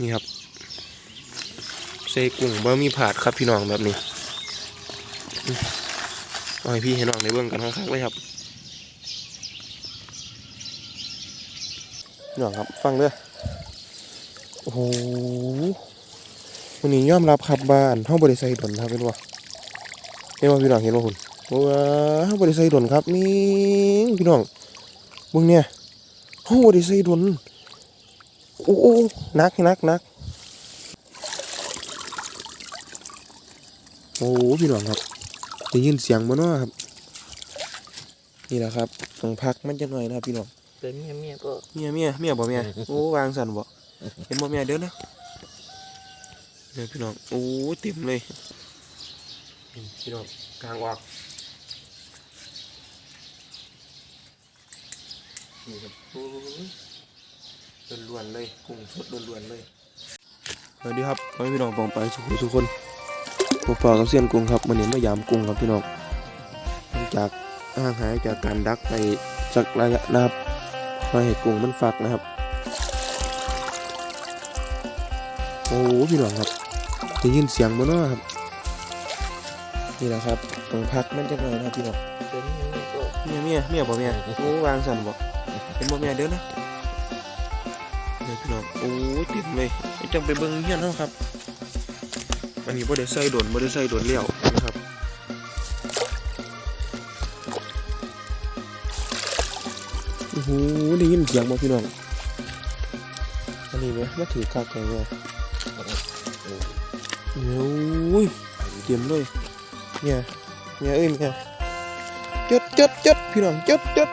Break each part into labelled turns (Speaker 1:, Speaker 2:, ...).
Speaker 1: นี่ครับใส่กุ้งบะมีผาดครับพี่น้องแบบนี้เอาให้พี่ให้น้องในเบื้องกันคักๆเลยครับน้องครับฟังเด้อโอ้โหวันนี้ยอมรับครับบ้านห้องบริษัทดนครับเป็นว่าเห็นว่าพี่น้องเห็นว่าคุณว้าห้องบริษัทดนครับนี่พี่น้องเบิ่งเนี่ยห้องบริษัทดน โอ้โอ้นักนักนักโอ้พี่น้องครับได้ยินเสียงบ่เนาะครับ นี่แหละครับต้องพักมันจะหน่อยนะครับพี่น้อง
Speaker 2: เป็นเมียเมียก็
Speaker 1: เมียเมียเมียบ่เมียโอ้วางสั่นบ่เห็นบ่เมียเดี๋ยวนะเดี๋ยวพี่น้องโอ้เต็มเลยนี่พี่น้องกลางออกนี่ครับโอ้ย ล้วนๆเลยกุ้งสดล้วนๆเลยสวัสดีครับขอให้พี่น้องปองไปสุขทุกคนพวกปอกับเซียนกุ้งครับมันนี้มายามกุ้งครับพี่น้องหลังจากห่างหายจากการดักไปสักระยะนะครับมาเห็ดกุ้งมันฟักนะครับโอ้พี่น้องครับได้ยินเสียงบ่เนาะครับนี่แหละครับต้องพักมันจะหน่อยนะครับพี่น้อง
Speaker 2: เป็นเมียเมียก็
Speaker 1: เมียเมียเมียบ่เมียโอ้วางสั่นบ่เห็นบ่เมียเด้อนะ เดี๋ยวพี่น้องโอ้เต็มเลยจังไปเบิ่งเฮียนเนาะครับ อันนี้บ่ได้ใส่โดนบ่ได้ใส่โดนแล้วนะครับโอ้โหได้ยินเสียงบ่พี่น้องอันนี้ไหมมาถือคักแกเนี่ยโอ้ยเต็มเลยเนี่ยเนี่ยเอ้ยเนี่ยจดจดจดพี่น้องจดจด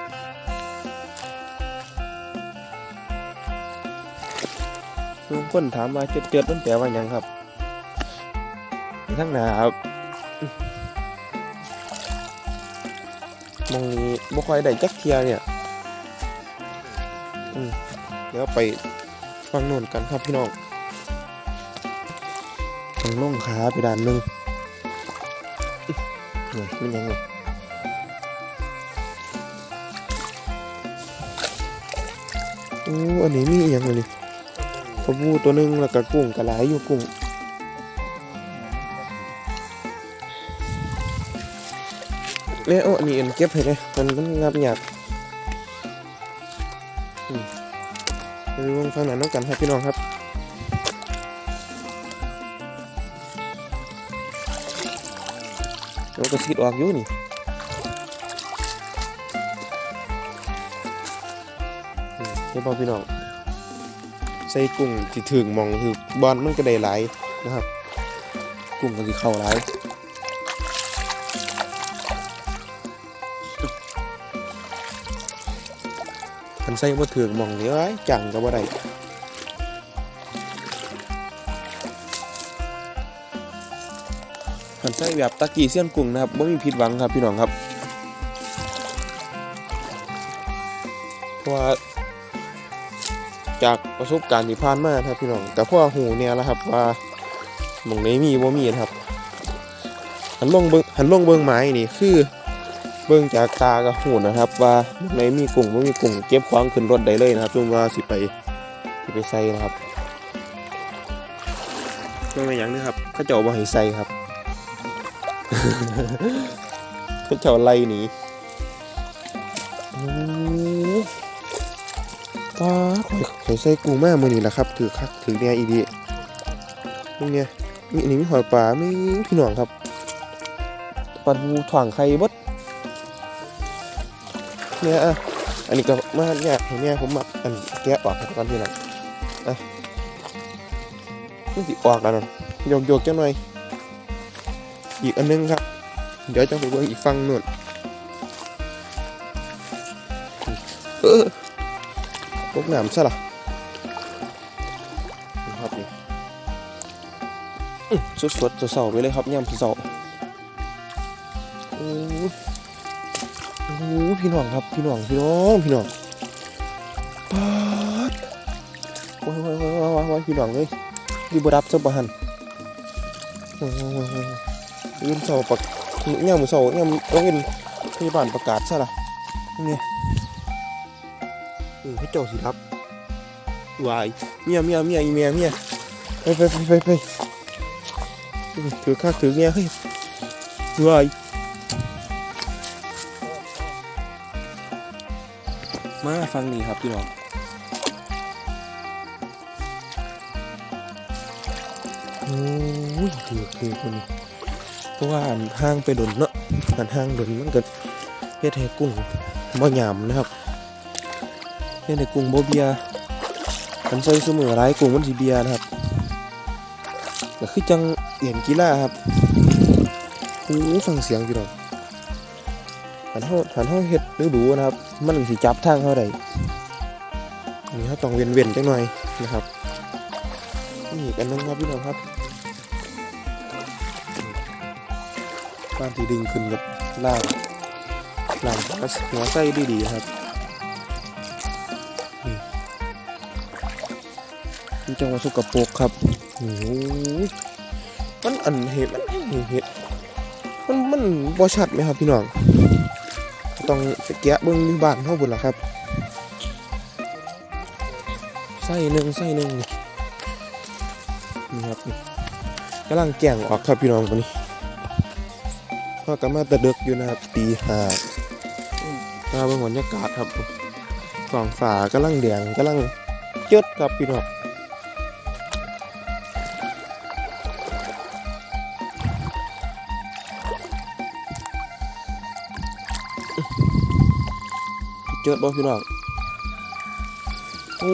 Speaker 1: บางคนถามว่าจดจดมันแปลว่ายังครับทั้งหนาครับมองนี้บ่ค่อยได้จักเทียเนี่ยเดี๋ยวไปฟังโน่นกันครับพี่น้องต้องล่องขาไปด้านหนึ่งอื้อนี่มันยังไงโอ้อันนี้มีอย่างไรนี่ก ระบูตัวหนึงแล้วก็กุ้งกระหลอยู่กุ้งเนี่ยโอ้นี่เอ็นเก็บให้เลยมันมันงับหยาบไปดูวงฟังหนังน้องกันครับพี่น้องครับแล้วก็ซีดออกอยู่นี่อืมเฮ้ยพ่อพี่น้อง ใส่กุ้งที่ถึงมองคือบอลมันก็ได้หลายนะครับ กุ้งก็สิเข้าหลายคันใส่บ่ถึงมองนี้ไว้จังก็บ่ได้คันใส่แบบตะกี้เสี้ยนกุ้งนะครับบ่มีผิดหวังครับพี่น้องครับเพราะว่า จากประสบการณ์ที่ผ่านมาครับพี่น้องแต่พ่อหูเนี่ยแล้วครับว่าหมองไหนมีบ่มีนะครับ หันลงเบิ่งหันลงเบิ่งไม้นี่คือ เบิ่งจากตากับหูนะครับ ว่ามองในมีกุ้งบ่มีกุ้งเก็บของขึ้นรถได้เลยนะครับจงว่าสิไปสิไปใส่นะครับไม่เป็นหยังนะครับเขาเจ้าบ่ให้ใส่ครับเขาเจ้าไล่หนี ป้าข่อยข่อยใส่กุ้งมากมื้อนี้แหละครับ ถือคักถือเนี่ยอีดีพวกเนี้ยมีอันนี้มีหอยปลามีพี่น้องครับปลาบูถ่วางไข่เบดเนี่ยอะอันนี้ก็มาเนี่ยให้เนี่ยผมมาอันแกะออกก่อนทีหลังอะมันสิออกแล้วนะโยกโยกๆจังหน่อยอีกอันนึงครับ เดี๋ยวจะไปเบิ่งอีกฝั่งนู่น ตกน้ำซะละครับนี่อื้อสดเสาไปเลยครับย่ำเสาโอ้โหพี่น้องครับพี่น้องพี่น้องพี่น้องปาดว้ายว้ายว้าวว้าวพี่น้องเลยดีบรับซะบ่หันยืนเสาปากย่ามมือเสาย่ามต้องเป็นพยาบาลประกาศซะล่ะนี่ย เออให้เจ้าสิครับวายเมียเมียเมียอีเมียเมียไปไปไปไปไปถือข้าถือเงี้ยเฮ้ยวายมาฟังนี่ครับพี่น้องโอ้ยถือถือคนนี้เพราะว่าอันห้างไปดนเนาะอันห้างดนมันก็เฮ็ดให้กุ้งบ่หยามนะครับ ฮ็ดให้กุ้งบ่เบียมันใส่เสมอร้ายกลุ่มมันสีเบียนะครับก็คือจังเหรียญกีฬาครับโอ้ฟังเสียงพี่น้องหันเฮาหันเฮาเฮ็ดดูดูๆนะครับ มันสิจับทางเฮาได้อันนี้เฮาต้องเว้นๆจังหน่อยนะครับนี่กันนึงครับพี่น้องครับบ้านที่ดึงขึ้นกับล่างล่างหัวไส้ดีๆนะครับ มันจังหวะสกปรกครับโอ้ยมันอันเห็ดมันเห็ดมันมันบ่ชัดไหมครับพี่น้องต้องไปแกะเบิ่งที่บ้านเฮาบุญละครับไส้หนึ่งไส้หนึ่งนี่ครับกำลังแกงออกครับพี่น้องคนนี้พ่อกำมาตะเดึกอยู่นะครับตีห้ามาเบิ่งบรรยากาศครับกล่องฝากำลังแดงกำลังเจิดครับพี่น้อง จิดบ่พี่น้องโอ้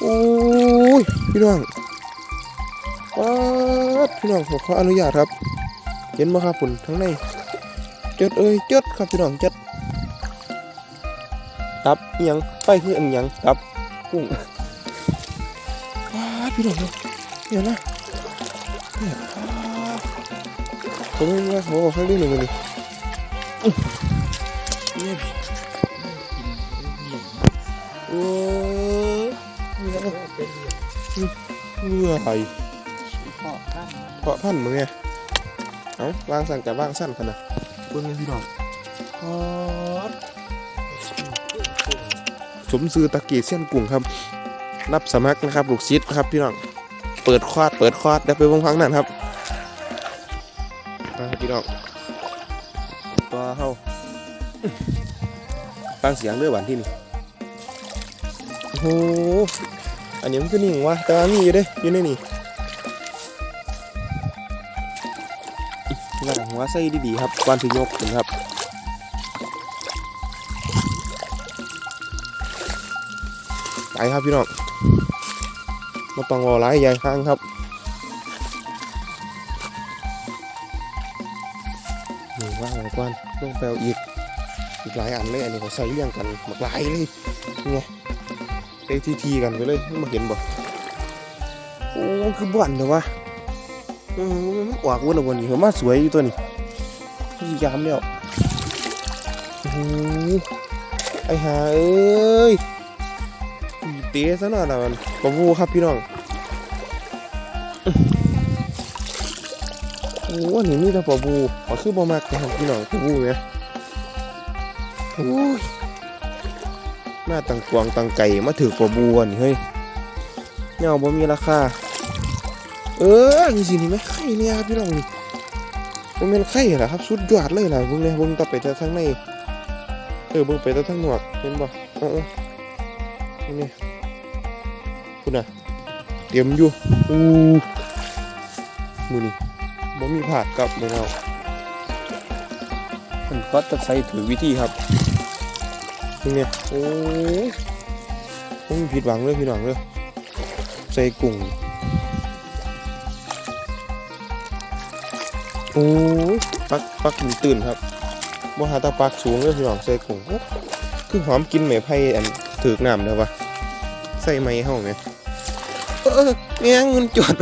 Speaker 1: โอ้ยพี่น้องว้าพี่น้องผมขออนุญาตครับ เห็นบ่ครับฝุ่นทั้งในเจิดเอ้ยเจิดครับพี่น้องเจิดตับอิหยังไปคืออันยังตับกุ้งว้าพี่น้องเดี๋ยวนะเนี่ยว้าดผมว่าผมบอกครั้ดีหนึ่งเลยนี่อื้อเนี่ย ยเนี่ยเหนื่อย
Speaker 2: พอข้าม
Speaker 1: เพราะพันมึงไงเอ้าวางสั่นกับวางสั้นขนาดเบิ่งไงพี่น้องฮอดสมซื้อตะกี้เส้นกุ้งครับ รับสมัครนะครับลูกศิษย์ครับพี่น้อง เปิดคอร์ดเปิดคอร์ดเดี๋ยวไปวงฟังนั่นครับมาครับพี่น้องตัวเฮาฟังเสียงเรือหวานที่นี่ โอ้โหอันนี้มันคือนิ่งวะแต่ว่ามีอยู่เด้อยู่ในนี่ล่างหัวไส้ดีๆครับก่อนที่ยกถึงครับไปครับพี่น้องมาต้องรอร้ายใหญ่ข้างครับนี่ว่างไว้ก่อนต้องแปลอีกอีกหลายอันเลยอันนี้เขาใส่เรียงกันมากหลายเลยเนี่ไง เอทีทีกันไปเลยมาเห็นบ่โอ้คือบ่อนเลยวะอืมออกวันละวันนี้เหรอมาสวยอยู่ตัวนี้พยายามแล้วโอ้ไอ้หาเอ้ยอีเตะซะหน่อยละมันปะวูครับพี่น้องโอ้อันนี้มีแต่ปะวูอ๋อคือบ่มักนะครับพี่น้องปะวูเนี่ยโอ้ย มาตังกวางตังไก่มาถือปะวูอันนี้เฮ้ยเงาบ่มีราคา เออจริงๆนี่ไหมไข่เนี่ยครับพี่น้องนี่มันเป็นไข่เหรอครับสุดยอดเลยล่ะเบิ่งเนี่ยเบิ่งต่อไปแต่ทางในเออเบิ่งไปแต่ทางนอกเห็นบ่เออนี่คุณน่ะเตรียมอยู่อู้มือนี่บ่มีผาดกับบ่เอามันก็จะใส่ถือวิธีครับ เนี่ยโอ้ยบ่มีผิดหวังเลยพี่น้องเลยใส่กุ้งโอ้ยปักปักมตื่นครับบ่หาตาปักสูงเลยพี่น้องใส่กุ้งโอ้คือหอมกินแม่ไผ่อันถือกน้ำเด้อวะใส่ไม้เฮาแม่เออแม่งเงินจอด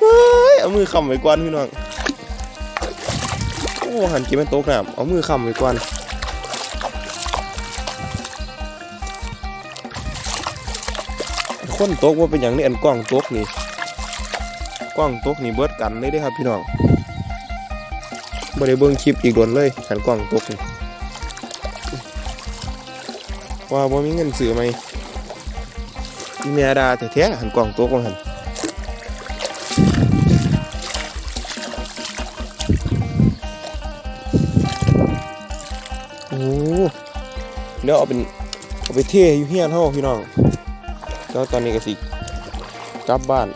Speaker 1: เฮ้ยเอามือคำไว้ก่อนพี่น้องโอ้หันกินมันตกน้ำเอามือคำไว้ก่อน คนตกว่าเป็นอย่างนี้อันกล้องตกนี่กล้องตกนี่เบิดกันเลยเด้ครับพี่น้องบ่ได้เบิ่งคลิปอีกโดนเลยขันกล่องตกนี่ว่าบ่มีเงินซื้อไหมอีเมียดาแต่แท้ๆหันกล่องโต๊ะกองหันโอ้เดี๋ยวเอาเป็นเอาไปเทอยู่เฮียนเฮาพี่น้อง แล้วตอนนี้ก็สิกลับบ้าน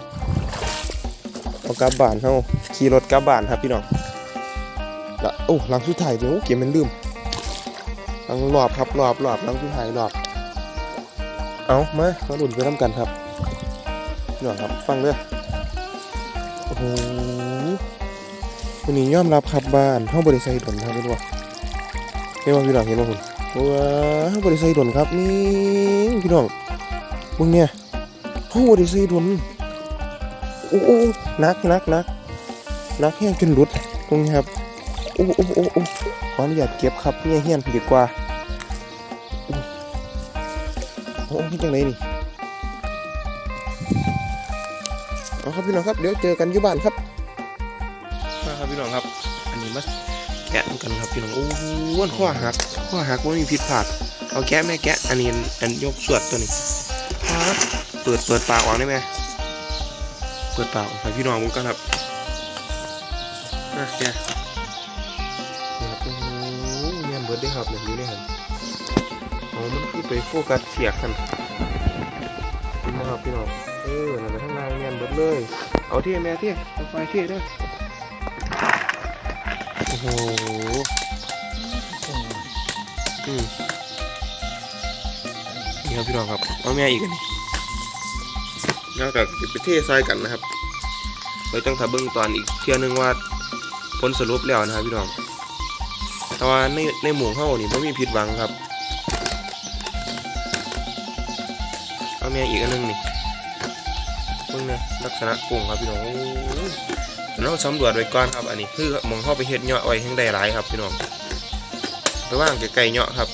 Speaker 1: เอากลับบ้านเฮาขี่รถกลับบ้านครับพี่น้องล้วโอ้หลังสุดท้ายเดี๋ยวเก็บมันลืมหลังรอบครับรอบรอบหลังสุดท้ายรอบเอามามาดุนไปทำกันครับพี่น้องครับฟังเด้อโอ้โหวันนี้ยอมรับครับบ้านห้องบริษัทดนครับไม่รู้ว่าไม่ว่าพี่น้องเห็นว่าคุณว้าห้องบริษัทดนครับนี่พี่น้อง มึงเนี่ยห้องบริษัทดนโอ้โอ้นักนักนักนักแห้งจนหลุดตรงนี้ครับโอ้โอ้โอ้โอ้ขออนุญาตเก็บครับเนี่ยเฮี้ยนดีกว่าโอ้พี่จังไรนี่เอาครับพี่น้องครับเดี๋ยวเจอกันอยู่บ้านครับมาครับพี่น้องครับ อันนี้มาแกะกันครับพี่น้องโอ้โหอ้วนข้อหักข้อหักว่ามีผิดพลาดเอาแกะแม่แกะอันนี้อันยกสวดตัวนี้ เปิดเปิดปากออกได้ไหมเปิดปากออกให้พี่น้องมึงกันครับนะแกนี่ครับโอ้โหเงียเบิดได้ครับแบบนี้เลยครับอ๋อมันคือไปโฟกัสเสียกันนี่นะครับพี่น้องเออนั่นไปทางล่างเนี่ยเบิดเลย เอาเที่ยแม่เที่ยเอาไฟเที่ยด้วยโอ้โหอืมนี่ครับพี่น้องครับ เอาแม่อีกนนี้แล้วก็ไปเทใส่กันนะครับเราต้องถ้าเบิ่งตอนอีกเที่ยนึงว่าผลสรุปแล้วนะครับพี่น้องแต่ว่าในในหมู่เฮานี่ไม่มีผิดหวังครับ เอาแม่อีกอันนึงนี่เพิ่งเนี่ยลักษณะกุ้งครับพี่น้องโอ้ยเราสำรวจไว้ก่อนครับอันนี้คือหมองเข้าไปเฮ็ดเหาะไว้ให้งได้หลายครับพี่น้องไปว่างไกลๆเหาะครับ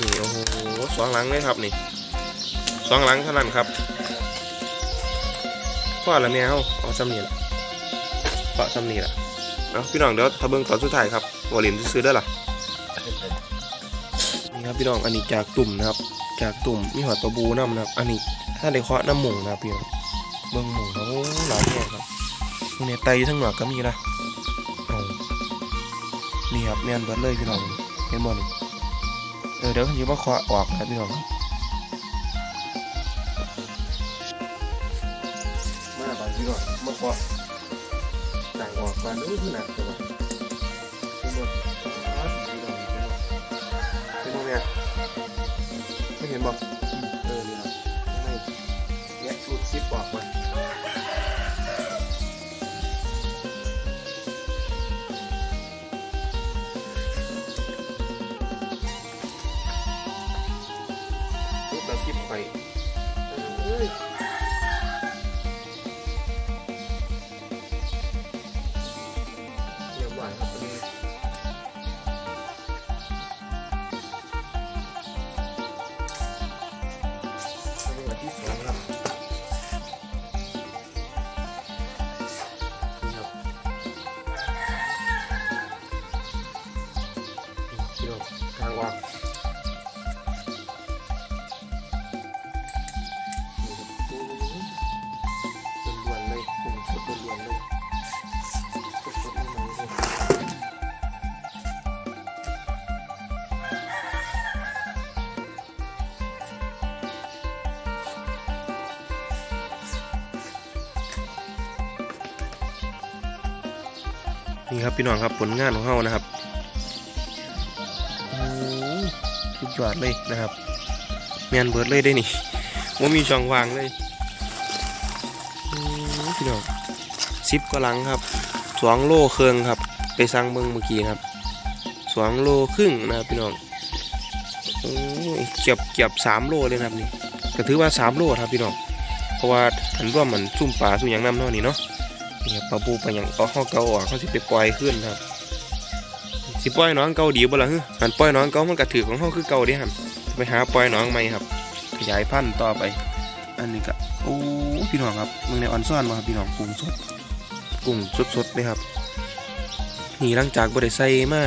Speaker 1: นี่โอ้โห สองหลังเลยครับนี่สองหลังเท่านั้นครับพ่อละแม่เฮาเอาซ้ำนี่ละเพาะซ้ำนี่ละเอาพี่น้องเดี๋ยวถ้าเบิ่งตอนสุดท้ายครับวอลลินซื้อได้อล่ะนี่ครับพี่น้องอันนี้จากตุ่มนะครับ จากตุ่มมีหัวตะบูน้ำนะครับ อันนี้ถ้าได้เคาะน้ำหมูนะครับพี่น้องเบิ้งหมูเขาหลายแยกครับพวกนี้ไตทั้งหนวกก็มีนะนี่ครับแม่นเบิดเลยพี่น้องเห็นบ่นี่ ออเดี๋ยวผมจะมาคาออกนะครับพี่น้องมาบางพี่น้องมาคาะต่างออกมาดูคือหนักจัวเห็นบ่อ้าวพี่น้องเนบ่เห็นบ่ไม่เห็นบ่เออนี่ครับไม่แยกหลุดซิปออกมา เอ้ย นี่ครับพี่น้องครับผลงานของเรานะครับโอ้สุดยอดเลยนะครับแมนเบิร์ดเลยได้นี่ว่ามีช่องวางเลยพี่น้องซิปกำลังครับสองโลเครื่องครับ ไปสั่งเบิ้งเมื่อกี้ครับสองโลครึ่งนะครับพี่น้องโอ้เก็บเก็บสามโลเลยนะครับนี่ก็ถือว่าสามโลครับพี่น้องเพราะว่าอันร่วมมันซุ่มปลาซุ่มยังน้ำเท่านี้เนาะ นี่ปลาปูปลาหยังเอาห้อเก่าออกเขาสิไปปล่อยขึ้นครับสิปล่อยน้องเก่าดีบ่ล่ะฮึหันปล่อยน้องเก่ามันกระถือของเขาคือเก่าด้หันไปหาปล่อยน้องใหม่ครับ ขยายพันธุ์ต่อไป อันนี้ก็โอ้พี่น้องครับมึงในออนซ่อนมาครับพี่น้องกุ้งสดกุ้งสดๆเลยครับนี่หลังจากบริไซมา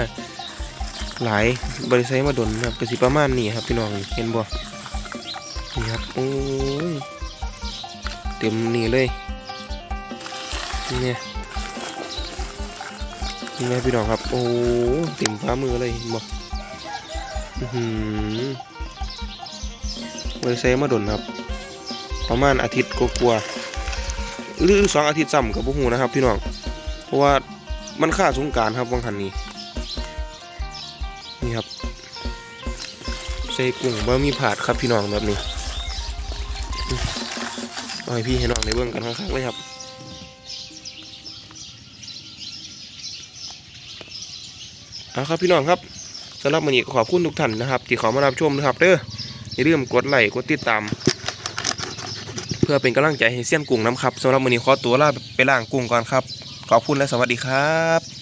Speaker 1: หลายบริไซมาดนครับก็สิประมาณนี้ครับพี่น้องเห็นบ่นี่ครับโอ้ยเต็มนี่เลย นี่ไงนี่ไงพี่น้องครับ โอ้เต็มฟ้ามือเลยบอือหือเลยเซมาดนครับ ประมาณอาทิตย์กว่าๆหรือสองอาทิตย์ซ้ำกับพวกหูนะครับ พี่น้อง เพราะว่ามันค่าสงการครับวังหันนี้ นี่ครับใส่กุ้งบะมีผาดครับพี่น้องแบบนี้เอาให้พี่ให้น้องในเบื้องกันข้างๆเลยครับ เอาครับพี่น้องครับสำหรับวันนี้ขอบคุณทุกท่านนะครับ ที่เขามารับชมนะครับเด้ออย่าลืมกดไลค์กดติดตาม เพื่อเป็นกำลังใจให้เสี่ยนกุ้งน้ำครับสำหรับวันนี้ขอตัวลาไปล่างกุ้งก่อนครับ ขอบคุณและสวัสดีครับ